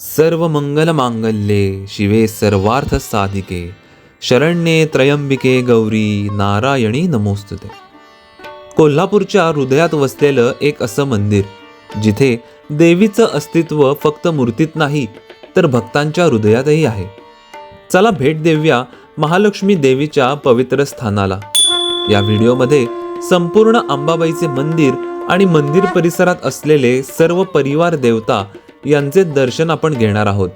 सर्व मंगल मांगल्ये शिवे सर्वार्थ साधिके शरण्ये त्रयंबिके गौरी नारायणी नमोस्तुते. कोल्हापूरच्या हृदयात वसलेलं एक असं मंदिर जिथे देवीचं अस्तित्व फक्त मूर्तीत नाही तर भक्तांच्या हृदयातही आहे. चला भेट देऊया महालक्ष्मी देवीच्या पवित्र स्थानाला. या व्हिडिओमध्ये संपूर्ण अंबाबाईचे मंदिर आणि मंदिर परिसरात असलेले सर्व परिवार देवता यांचे दर्शन आपण घेणार आहोत.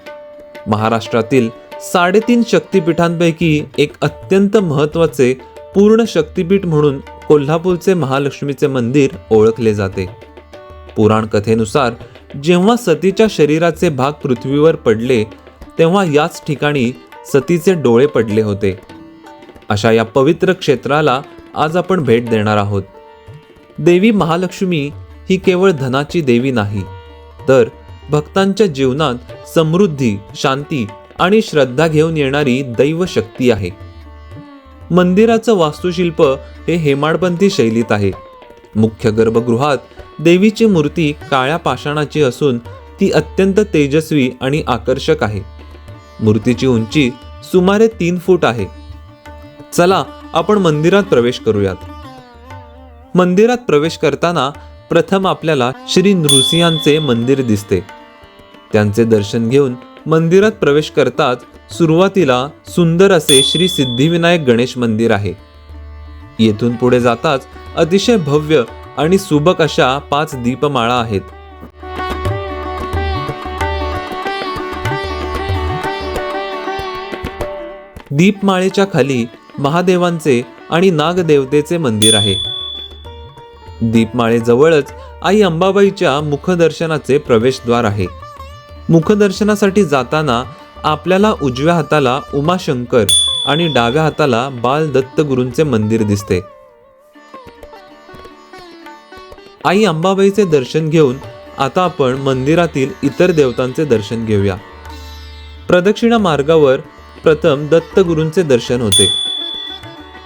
महाराष्ट्रातील साडेतीन शक्तिपीठांपैकी एक अत्यंत महत्त्वाचे पूर्ण शक्तिपीठ म्हणून कोल्हापूरचे महालक्ष्मीचे मंदिर ओळखले जाते. पुराण कथेनुसार जेव्हा सतीच्या शरीराचे भाग पृथ्वीवर पडले तेव्हा याच ठिकाणी सतीचे डोळे पडले होते. अशा या पवित्र क्षेत्राला आज आपण भेट देणार आहोत. देवी महालक्ष्मी ही केवळ धनाची देवी नाही तर भक्तांच्या जीवनात समृद्धी शांती आणि श्रद्धा घेऊन येणारी दैव शक्ती आहे. मंदिराचं वास्तुशिल्प हे हेमाडपंथी शैलीत आहे. मुख्य गर्भगृहात देवीची मूर्ती काळ्या पाषाणाची असून ती अत्यंत तेजस्वी आणि आकर्षक आहे. मूर्तीची उंची सुमारे तीन फूट आहे. चला आपण मंदिरात प्रवेश करूयात. मंदिरात प्रवेश करताना प्रथम आपल्याला श्री नृसिंहांचे मंदिर दिसते. त्यांचे दर्शन घेऊन मंदिरात प्रवेश करताच सुरुवातीला सुंदर असे श्री सिद्धिविनायक गणेश मंदिर आहे. येथून पुढे जाताच अतिशय भव्य आणि सुबक अशा पाच दीपमाळा आहेत. दीपमाळेच्या खाली महादेवांचे आणि नागदेवतेचे मंदिर आहे. दीपमाळेजवळच आई अंबाबाईच्या मुखदर्शनाचे प्रवेशद्वार आहे. मुखदर्शनासाठी जाताना आपल्याला उजव्या हाताला उमाशंकर आणि डाव्या हाताला बाल दत्तगुरूंचे मंदिर दिसते. आई अंबाबाईचे दर्शन घेऊन आता आपण मंदिरातील इतर देवतांचे दर्शन घेऊया. प्रदक्षिणा मार्गावर प्रथम दत्तगुरूंचे दर्शन होते.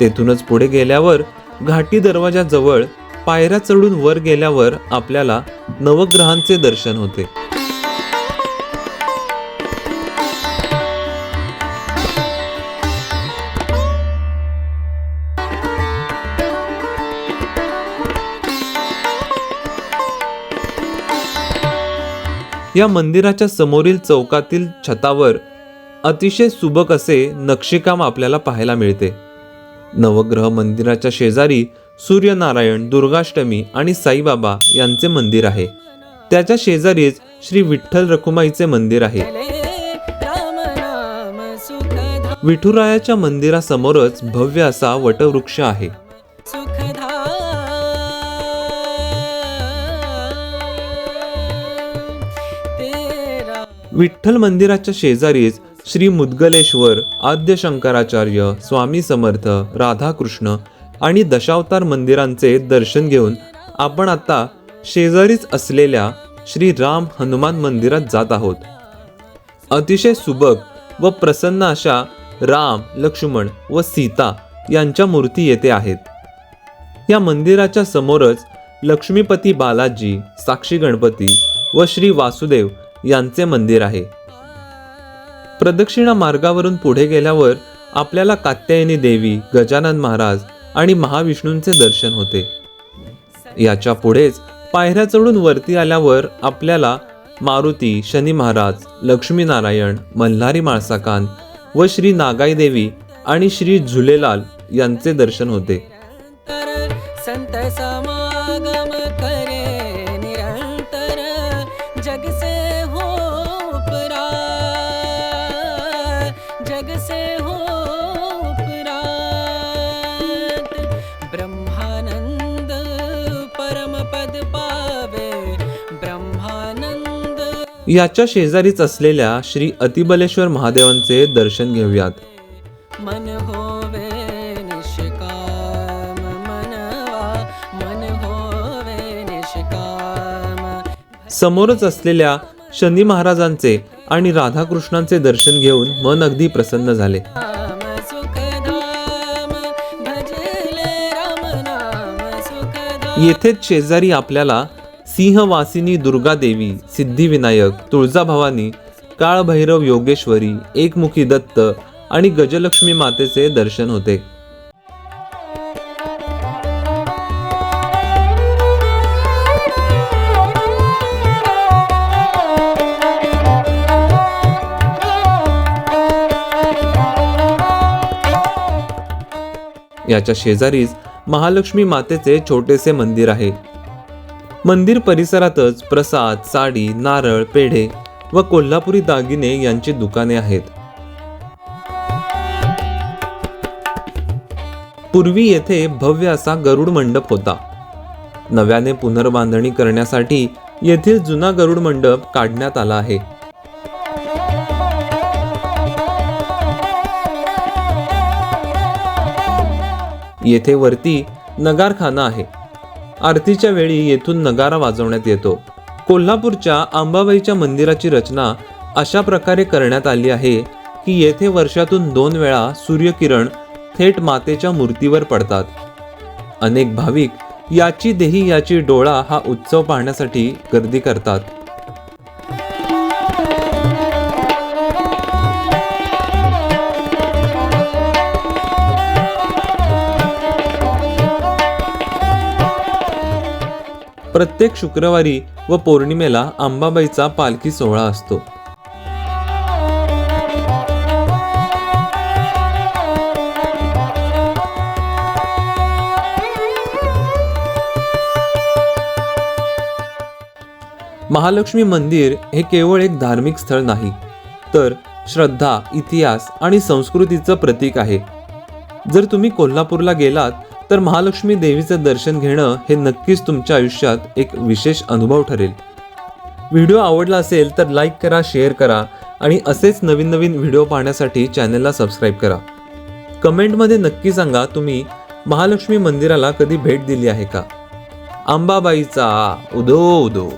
तेथूनच पुढे गेल्यावर घाटी दरवाजाजवळ पायऱ्या चढून वर गेल्यावर आपल्याला नवग्रहांचे दर्शन होते. या मंदिराच्या समोरील चौकातील छतावर अतिशय सुबक असे नक्षीकाम आपल्याला पाहायला मिळते. नवग्रह मंदिराच्या शेजारी सूर्यनारायण दुर्गाष्टमी आणि साईबाबा यांचे मंदिर आहे. त्याच्या शेजारीच श्री विठ्ठल रखुमाईचे मंदिर आहे. विठुरायाच्या मंदिरासमोरच भव्य असा वटवृक्ष आहे. विठ्ठल मंदिराच्या शेजारीच श्री मुद्गलेश्वर आद्य शंकराचार्य स्वामी समर्थ राधाकृष्ण आणि दशावतार मंदिरांचे दर्शन घेऊन आपण आता शेजारीच असलेल्या श्री राम हनुमान मंदिरात जात आहोत. अतिशय सुबक व प्रसन्न अशा राम लक्ष्मण व सीता यांच्या मूर्ती येथे आहेत. या मंदिराच्या समोरच लक्ष्मीपती बालाजी साक्षी गणपती व श्री वासुदेव यांचे मंदिर आहे. प्रदक्षिणा मार्गावरून पुढे गेल्यावर आपल्याला कात्यायनी देवी गजानन महाराज आणि महाविष्णूंचे दर्शन होते. याच्या पुढेच पायऱ्या चढून वरती आल्यावर आपल्याला मारुती शनी महाराज लक्ष्मीनारायण मल्हारी माळसाकांत व श्री नागाई देवी आणि श्री झुलेलाल यांचे दर्शन होते. से हो उपरात। ब्रह्मानंद परम पद पावे। ब्रह्मानंद याच्या शेजारीच असलेल्या श्री अतिबलेश्वर महादेवांचे दर्शन घेऊयात. मन होवे निष्काम मनवा मन होवे निष्काम। समोरच असलेल्या शनी महाराजांचे आणि राधाकृष्णांचे दर्शन घेऊन मन अगदी प्रसन्न झाले. येथेच शेजारी आपल्याला सिंहवासिनी दुर्गा देवी सिद्धिविनायक तुळजाभवानी काळभैरव योगेश्वरी एकमुखी दत्त आणि गजलक्ष्मी मातेचे दर्शन होते. याच्या शेजारीच महालक्ष्मी मातेचे छोटेसे मंदिर आहे. मंदिर परिसरातच प्रसाद साडी नारळ पेढे व कोल्हापुरी दागिने यांची दुकाने आहेत. पूर्वी येथे भव्य असा गरुड मंडप होता. नव्याने पुनर्बांधणी करण्यासाठी येथील जुना गरुड मंडप काढण्यात आला आहे. येथे वरती नगारखाना आहे. आरतीच्या वेळी येथून नगारा वाजवण्यात येतो. कोल्हापूरच्या आंबाबाईच्या मंदिराची रचना अशा प्रकारे करण्यात आली आहे की येथे वर्षातून दोन वेळा सूर्यकिरण थेट मातेच्या मूर्तीवर पडतात. अनेक भाविक याची देही याची डोळा हा उत्सव पाहण्यासाठी गर्दी करतात. प्रत्येक शुक्रवारी व पौर्णिमेला अंबाबाईचा पालखी सोहळा असतो. महालक्ष्मी मंदिर हे केवळ एक धार्मिक स्थळ नाही तर श्रद्धा इतिहास आणि संस्कृतीचं प्रतीक आहे. जर तुम्ही कोल्हापूरला गेलात तर महालक्ष्मी देवीचं दर्शन घेणं हे नक्कीच तुमच्या आयुष्यात एक विशेष अनुभव ठरेल. व्हिडिओ आवडला असेल तर लाईक करा शेअर करा आणि असेच नवीन नवीन व्हिडिओ पाहण्यासाठी चॅनलला सबस्क्राईब करा. कमेंटमध्ये नक्की सांगा तुम्ही महालक्ष्मी मंदिराला कधी भेट दिली आहे का? अंबाबाईचा उदो उदो.